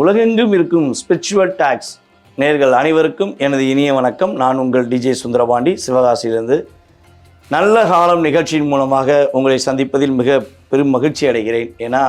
உலகெங்கும் இருக்கும் spiritual tax நேர்கள் அனைவருக்கும் எனது இனிய வணக்கம். நான் உங்கள் டிஜே சுந்தரபாண்டி சிவகாசியிலிருந்து. நல்ல காலம் நிகழ்ச்சியின் மூலமாக உங்களை சந்திப்பதில் மிக பெரும் மகிழ்ச்சி அடைகிறேன். ஏன்னா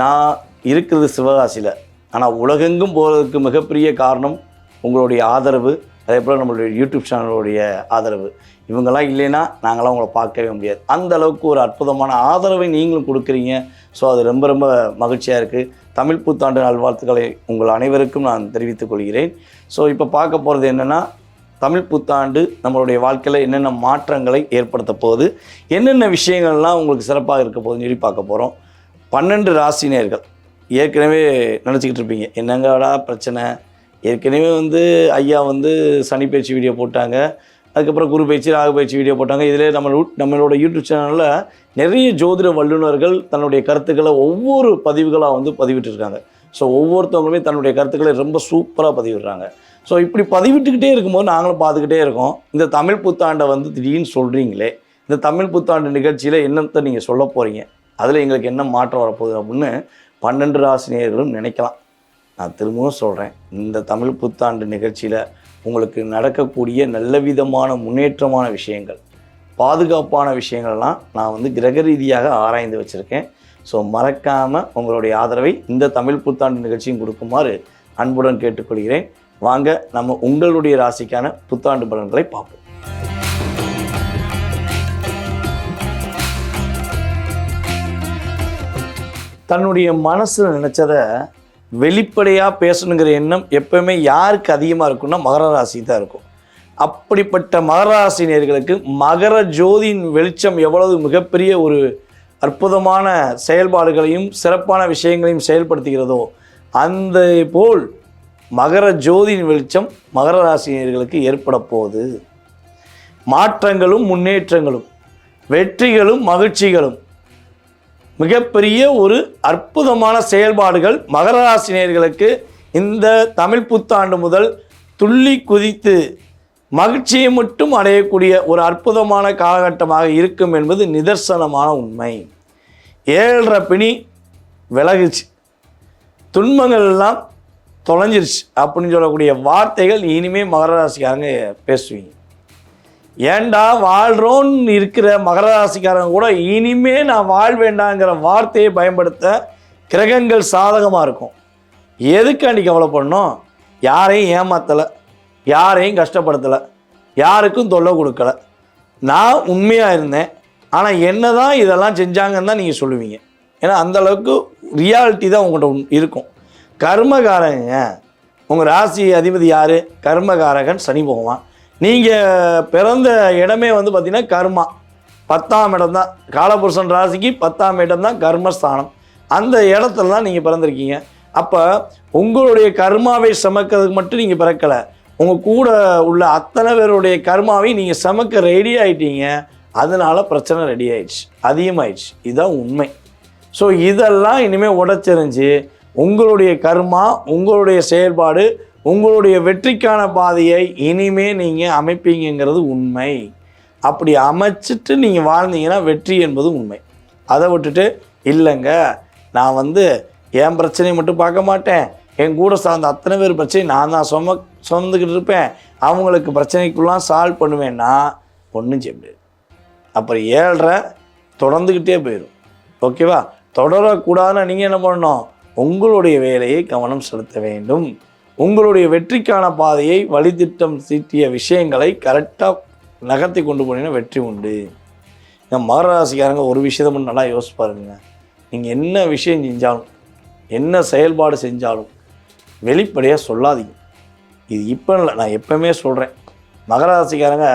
நான் இருக்கிறது சிவகாசியில். ஆனால் உலகெங்கும் போகிறதுக்கு மிகப்பெரிய காரணம் உங்களுடைய ஆதரவு அதே போல் நம்மளுடைய யூடியூப் சேனலுடைய ஆதரவு. இவங்கெல்லாம் இல்லைன்னா நாங்களாம் உங்களை பார்க்கவே முடியாது. அந்த அளவுக்கு ஒரு அற்புதமான ஆதரவை நீங்களும் கொடுக்குறீங்க. ஸோ அது ரொம்ப ரொம்ப மகிழ்ச்சியாக இருக்குது தமிழ் புத்தாண்டு நல்வாழ்த்துக்களை உங்கள் அனைவருக்கும் நான் தெரிவித்துக் கொள்கிறேன். ஸோ இப்போ பார்க்க போகிறது என்னென்னா தமிழ் புத்தாண்டு நம்மளுடைய வாழ்க்கையில் என்னென்ன மாற்றங்களை ஏற்படுத்த போகுது என்னென்ன விஷயங்கள்லாம் உங்களுக்கு சிறப்பாக இருக்க போகுதுன்னு சொல்லி பார்க்க போகிறோம் பன்னெண்டு ராசினியர்கள் ஏற்கனவே நினச்சிக்கிட்டு இருப்பீங்க என்னங்கடா பிரச்சனை? ஏற்கனவே வந்து ஐயா வந்து சனி பயிற்சி வீடியோ போட்டாங்க. அதுக்கப்புறம் குரு பயிற்சி ராகு பயிற்சி வீடியோ போட்டாங்க. இதிலே நம்ம நம்மளோட யூடியூப் சேனலில் நிறைய ஜோதிட வல்லுநர்கள் தன்னுடைய கருத்துக்களை ஒவ்வொரு பதிவுகளாக வந்து பதிவிட்டுருக்காங்க. ஸோ ஒவ்வொருத்தவங்களுமே தன்னுடைய கருத்துக்களை ரொம்ப சூப்பராக பதிவிடுறாங்க. ஸோ இப்படி பதிவிட்டுக்கிட்டே இருக்கும்போது நாங்களும் பார்த்துக்கிட்டே இருக்கோம். இந்த தமிழ் புத்தாண்டை வந்து திடீர்னு சொல்கிறீங்களே இந்த தமிழ் புத்தாண்டு நிகழ்ச்சியில் என்னத்தை நீங்கள் சொல்ல போகிறீங்க அதில் எங்களுக்கு என்ன மாற்றம் வரப்போகுது அப்படின்னு பன்னெண்டு ராசினியர்களும் நினைக்கலாம். நான் திரும்பவும் சொல்கிறேன் இந்த தமிழ் புத்தாண்டு நிகழ்ச்சியில் உங்களுக்கு நடக்கக்கூடிய நல்ல விதமான முன்னேற்றமான விஷயங்கள் பாதுகாப்பான விஷயங்கள்லாம் நான் வந்து கிரக ரீதியாக ஆராய்ந்து வச்சுருக்கேன். ஸோ மறக்காமல் உங்களுடைய ஆதரவை இந்த தமிழ் புத்தாண்டு நிகழ்ச்சியும் கொடுக்குமாறு அன்புடன் கேட்டுக்கொள்கிறேன். வாங்க நம்ம உங்களுடைய ராசிக்கான புத்தாண்டு பலன்களை பார்ப்போம். தன்னுடைய மனசில் நினச்சதை வெளிப்படையாக பேசணுங்கிற எண்ணம் எப்பவுமே யாருக்கு அதிகமாக இருக்கும்னா மகர ராசி தான் இருக்கும். அப்படிப்பட்ட மகர ராசினியர்களுக்கு மகர ஜோதியின் வெளிச்சம் எவ்வளவு மிகப்பெரிய ஒரு அற்புதமான செயல்பாடுகளையும் சிறப்பான விஷயங்களையும் செயல்படுத்துகிறதோ அந்த போல் மகர ஜோதியின் வெளிச்சம் மகர ராசினியர்களுக்கு ஏற்பட போகுது. மாற்றங்களும் முன்னேற்றங்களும் வெற்றிகளும் மகிழ்ச்சிகளும் மிகப்பெரிய ஒரு அற்புதமான செயல்பாடுகள் மகர ராசினியர்களுக்கு இந்த தமிழ் புத்தாண்டு முதல் துள்ளி குதித்து மகிழ்ச்சியை மட்டும் அடையக்கூடிய ஒரு அற்புதமான காலகட்டமாக இருக்கும் என்பது நிதர்சனமான உண்மை. ஏழரை பிணி விலகுச்சு. துன்பங்கள் எல்லாம் தொலைஞ்சிருச்சு அப்படின்னு சொல்லக்கூடிய வார்த்தைகள் இனிமேல் மகர ராசிக்காரங்க பேசுவீங்க. ஏண்டா வாழ்கிறோன்னு இருக்கிற மகர ராசிக்காரங்க கூட இனிமே நான் வாழ்வேண்டாங்கிற வார்த்தையை பயன்படுத்த கிரகங்கள் சாதகமாக இருக்கும். எதுக்காண்டி கவலைப்படணும்? யாரையும் ஏமாத்தலை. யாரையும் கஷ்டப்படுத்தலை. யாருக்கும் தொல்லை கொடுக்கல. நான் உண்மையாக இருந்தேன். ஆனால் என்ன தான் இதெல்லாம் செஞ்சாங்கன்னு தான் நீங்கள் சொல்லுவீங்க. ஏன்னா அந்த அளவுக்கு ரியாலிட்டி தான் உங்கள்கிட்ட உண்- இருக்கும். கர்மகாரங்க உங்கள் ராசி அதிபதி யார்? கர்மகாரகன் சனி பகவான். நீங்கள் பிறந்த இடமே வந்து பார்த்திங்கன்னா கர்மா. பத்தாம் இடம் தான். காலபுருஷன் ராசிக்கு பத்தாம் இடம் தான் கர்மஸ்தானம். அந்த இடத்துல தான் நீங்கள் பிறந்திருக்கீங்க. அப்போ உங்களுடைய கர்மாவை சமைக்கிறதுக்கு மட்டும் நீங்கள் பிறக்கலை. உங்கள் கூட உள்ள அத்தனை பேருடைய கர்மாவை நீங்கள் சமைக்க ரெடி ஆகிட்டீங்க அதனால் பிரச்சனை ரெடி ஆயிடுச்சு. அதிகமாயிடுச்சு. இதுதான் உண்மை. ஸோ இதெல்லாம் இனிமேல் உடச்செறிஞ்சு உங்களுடைய கர்மா உங்களுடைய செயல்பாடு உங்களுடைய வெற்றிக்கான பாதையை இனிமே நீங்கள் அமைப்பீங்கிறது உண்மை. அப்படி அமைச்சிட்டு நீங்கள் வாழ்ந்தீங்கன்னா வெற்றி என்பது உண்மை. அதை விட்டுட்டு இல்லைங்க நான் வந்து என் பிரச்சனையை மட்டும் பார்க்க மாட்டேன். என் கூட சார்ந்த அத்தனை பேர் பிரச்சனை நான் தான் சும சுமந்துக்கிட்டு இருப்பேன். அவங்களுக்கு பிரச்சனைக்குள்ளாம் சால்வ் பண்ணுவேன்னா ஒன்றும் செய்ய முடியாது. அப்புறம் ஏழரை தொடர்ந்துக்கிட்டே போயிடும் ஓகேவா? தொடரக்கூடாதுன்னா நீங்கள் என்ன பண்ணணும்? உங்களுடைய வேலையை கவனம் செலுத்த வேண்டும். உங்களுடைய வெற்றிக்கான பாதையை வழித்திட்டம் தீட்டிய விஷயங்களை கரெக்டாக நகர்த்தி கொண்டு போனீங்கன்னா வெற்றி உண்டு. இந்த மகர ராசிக்காரங்க ஒரு விஷயத்தை மட்டும் நல்லா யோசிச்சு பாருங்க. நீங்கள் என்ன விஷயம் செஞ்சாலும் என்ன செயல்பாடு செஞ்சாலும் வெளிப்படையாக சொல்லாதீங்க. இது இப்போ இல்லை நான் எப்பவுமே சொல்கிறேன் மகர ராசிக்காரங்க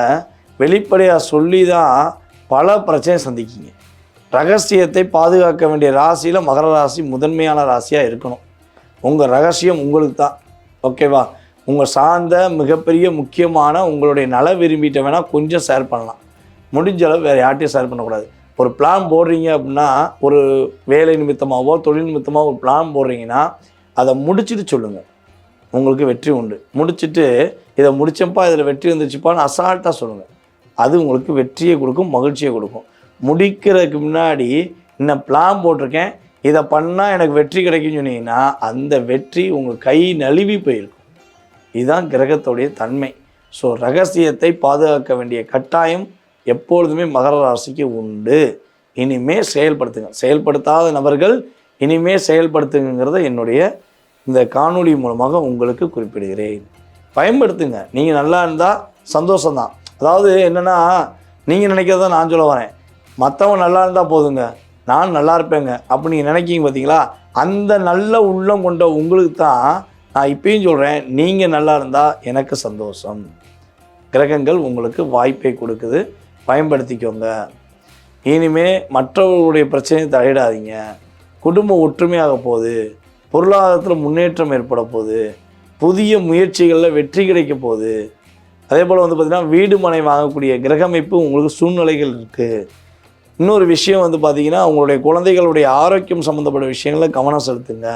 வெளிப்படையாக சொல்லி தான் பல பிரச்சனை சந்திக்கிங்க. ரகசியத்தை பாதுகாக்க வேண்டிய ராசியில் மகர ராசி முதன்மையான ராசியாக இருக்கணும். உங்கள் ரகசியம் உங்களுக்கு தான் ஓகேவா? உங்கள் சார்ந்த மிகப்பெரிய முக்கியமான உங்களுடைய நல விரும்பிட்ட வேணால் கொஞ்சம் ஷேர் பண்ணலாம். முடிஞ்ச அளவு வேறு யார்ட்டையும் ஷேர் பண்ணக்கூடாது. ஒரு பிளான் போடுறீங்க அப்படின்னா ஒரு வேலை நிமித்தமாகவோ தொழில் நிமித்தமாக ஒரு பிளான் போடுறீங்கன்னா அதை முடிச்சுட்டு சொல்லுங்கள் உங்களுக்கு வெற்றி உண்டு. முடிச்சுட்டு இதை முடிச்சப்பா இதில் வெற்றி வந்துச்சுப்பான்னு அசால்ட்டாக சொல்லுங்கள் அது உங்களுக்கு வெற்றியை கொடுக்கும் மகிழ்ச்சியை கொடுக்கும். முடிக்கிறதுக்கு முன்னாடி இன்னும் பிளான் போட்டிருக்கேன். இதை பண்ணால் எனக்கு வெற்றி கிடைக்கும்னு சொன்னீங்கன்னா அந்த வெற்றி உங்கள் கை நழுவி போயிருக்கும். இதுதான் கிரகத்துடைய தன்மை. ஸோ ரகசியத்தை பாதுகாக்க வேண்டிய கட்டாயம் எப்பொழுதுமே மகர ராசிக்கு உண்டு. இனிமே செயல்படுத்துங்க. செயல்படுத்தாத நபர்கள் இனிமே செயல்படுத்துங்கிறத என்னுடைய இந்த காணொளி மூலமாக உங்களுக்கு குறிப்பிடுகிறேன். பயன்படுத்துங்க. நீங்கள் நல்லா இருந்தால் சந்தோஷம்தான். அதாவது என்னென்னா நீங்கள் நினைக்கிறத நான் சொல்ல வரேன். மற்றவன் நல்லா இருந்தால் போதுங்க. நான் நல்லா இருப்பேங்க. அப்படி நீங்கள் நினைக்கிங்க பார்த்தீங்களா அந்த நல்ல உள்ளம் கொண்ட உங்களுக்கு தான் நான் இப்பயும் சொல்கிறேன் நீங்கள் நல்லா இருந்தால் எனக்கு சந்தோஷம். கிரகங்கள் உங்களுக்கு வாய்ப்பை கொடுக்குது. பயன்படுத்திக்கோங்க. இனிமே மற்றவர்களுடைய பிரச்சனையை தலையிடாதீங்க. குடும்ப ஒற்றுமையாக போகுது. பொருளாதாரத்தில் முன்னேற்றம் ஏற்பட போகுது. புதிய முயற்சிகளில் வெற்றி கிடைக்க போகுது. அதே போல் வந்து பார்த்திங்கன்னா வீடு மனை வாங்கக்கூடிய கிரகமைப்பு உங்களுக்கு சூழ்நிலைகள் இருக்குது இன்னொரு விஷயம் வந்து பார்த்திங்கன்னா உங்களுடைய குழந்தைகளுடைய ஆரோக்கியம் சம்மந்தப்பட்ட விஷயங்களில் கவனம் செலுத்துங்க.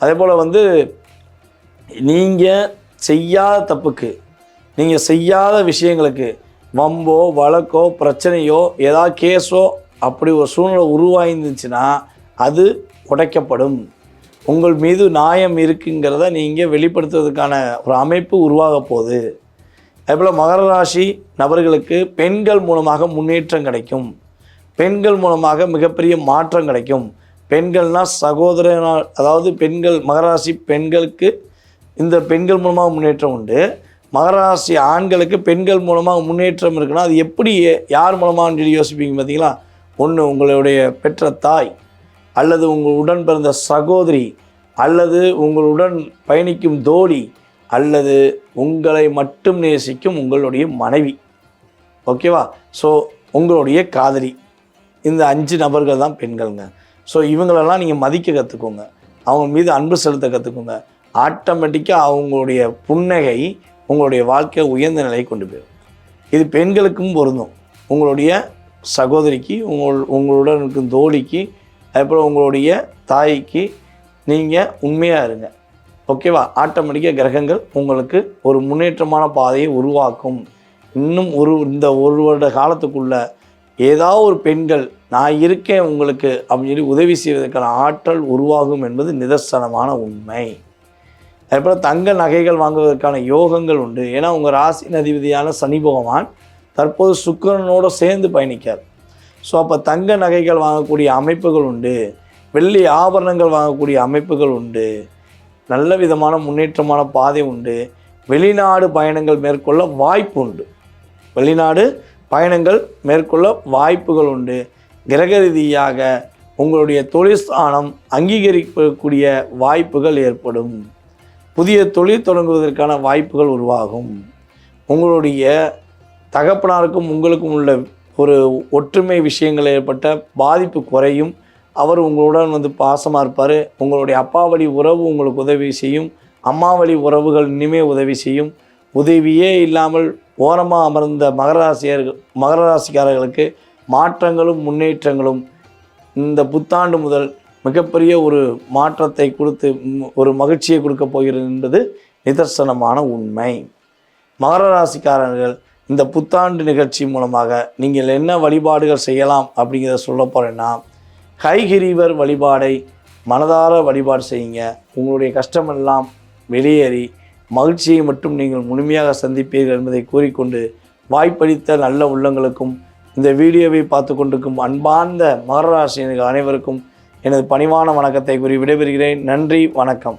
அதே போல் வந்து நீங்கள் செய்யாத தப்புக்கு நீங்கள் செய்யாத விஷயங்களுக்கு வம்போ வழக்கோ பிரச்சனையோ ஏதாவது கேஸோ அப்படி ஒரு சூழ்நிலை உருவாயிருந்துச்சுன்னா அது உடைக்கப்படும். உங்கள் மீது நியாயம் இருக்குங்கிறத நீங்கள் வெளிப்படுத்துவதற்கான ஒரு அமைப்பு உருவாக போகுது. அதேபோல் மகர ராசி நபர்களுக்கு பெண்கள் மூலமாக முன்னேற்றம் கிடைக்கும். பெண்கள் மூலமாக மிகப்பெரிய மாற்றம் கிடைக்கும். பெண்கள்னால் சகோதரனால் அதாவது பெண்கள் மகராசி பெண்களுக்கு இந்த பெண்கள் மூலமாக முன்னேற்றம் உண்டு. மகராசி ஆண்களுக்கு பெண்கள் மூலமாக முன்னேற்றம் இருக்குன்னா அது எப்படி யார் மூலமாகன்னு சொல்லி யோசிப்பீங்க பார்த்தீங்களா? ஒன்று உங்களுடைய பெற்ற தாய் அல்லது உங்கள் உடன் பிறந்த சகோதரி அல்லது உங்களுடன் பயணிக்கும் தோழி அல்லது உங்களை மட்டும் நேசிக்கும் உங்களுடைய மனைவி. ஓகேவா? ஸோ உங்களுடைய காதலி. இந்த அஞ்சு நபர்கள் தான் பெண்கள்ங்க. ஸோ இவங்களெல்லாம் நீங்கள் மதிக்க கற்றுக்கோங்க அவங்க மீது அன்பு செலுத்த கற்றுக்கோங்க ஆட்டோமேட்டிக்காக அவங்களுடைய புன்னகை உங்களுடைய வாழ்க்கையை உயர்ந்த நிலையை கொண்டு போயிடும். இது பெண்களுக்கும் பொருந்தும். உங்களுடைய சகோதரிக்கு உங்கள் உங்களுடன் இருக்கும் தோழிக்கு அதுபோல் உங்களுடைய தாய்க்கு நீங்கள் உண்மையாக இருங்க. ஓகேவா ஆட்டோமேட்டிக்காக கிரகங்கள் உங்களுக்கு ஒரு முன்னேற்றமான பாதையை உருவாக்கும். இன்னும் ஒரு இந்த ஒரு வருட காலத்துக்குள்ளே ஏதாவது ஒரு பெண்கள் நான் இருக்கேன் உங்களுக்கு அப்படின்னு சொல்லி உதவி செய்வதற்கான ஆற்றல் உருவாகும் என்பது நிதர்சனமான உண்மை. அதுபோல் தங்க நகைகள் வாங்குவதற்கான யோகங்கள் உண்டு. ஏன்னா உங்கள் ராசி அதிபதியான சனி பகவான் தற்போது சுக்கரனோடு சேர்ந்து பயணிக்கார் ஸோ அப்போ தங்க நகைகள் வாங்கக்கூடிய அமைப்புகள் உண்டு. வெள்ளி ஆபரணங்கள் வாங்கக்கூடிய அமைப்புகள் உண்டு. நல்ல விதமான முன்னேற்றமான பாதை உண்டு. வெளிநாடு பயணங்கள் மேற்கொள்ள வாய்ப்பு உண்டு. வெளிநாடு பயணங்கள் மேற்கொள்ள வாய்ப்புகள் உண்டு. கிரக ரீதியாக உங்களுடைய தொழில் ஸ்தானம் அங்கீகரிக்கக்கூடிய வாய்ப்புகள் ஏற்படும். புதிய தொழில் தொடங்குவதற்கான வாய்ப்புகள் உருவாகும். உங்களுடைய தகப்பனாருக்கும் உங்களுக்கும் உள்ள ஒரு ஒற்றுமை விஷயங்கள் ஏற்பட்ட பாதிப்பு குறையும். அவர் உங்களுடன் வந்து பாசமாக இருப்பார். உங்களுடைய அப்பா வழி உறவு உங்களுக்கு உதவி செய்யும். அம்மா வழி உறவுகள் இனிமே உதவி செய்யும். உதவியே இல்லாமல் ஓரமாக அமர்ந்த மகராசியர்கள் மகர ராசிக்காரர்களுக்கு மாற்றங்களும் முன்னேற்றங்களும் இந்த புத்தாண்டு முதல் மிகப்பெரிய ஒரு மாற்றத்தை கொடுத்து ஒரு மகிழ்ச்சியை கொடுக்க போகிறது என்பது நிதர்சனமான உண்மை. மகர ராசிக்காரர்கள் இந்த புத்தாண்டு நிகழ்ச்சி மூலமாக நீங்கள் என்ன வழிபாடுகள் செய்யலாம் அப்படிங்கிறத சொல்ல போகிறேன்னா கைகிரிவர் வழிபாடை மனதார வழிபாடு செய்யுங்க. உங்களுடைய கஷ்டமெல்லாம் வெளியேறி மகிழ்ச்சியை மட்டும் நீங்கள் முழுமையாக சந்திப்பீர்கள் என்பதை கூறிக்கொண்டு வாய்ப்பளித்த நல்ல உள்ளங்களுக்கும் இந்த வீடியோவை பார்த்து கொண்டிருக்கும் அன்பார்ந்த மகர ராசியினர்கள் அனைவருக்கும் எனது பணிவான வணக்கத்தை கூறி விடைபெறுகிறேன். நன்றி வணக்கம்.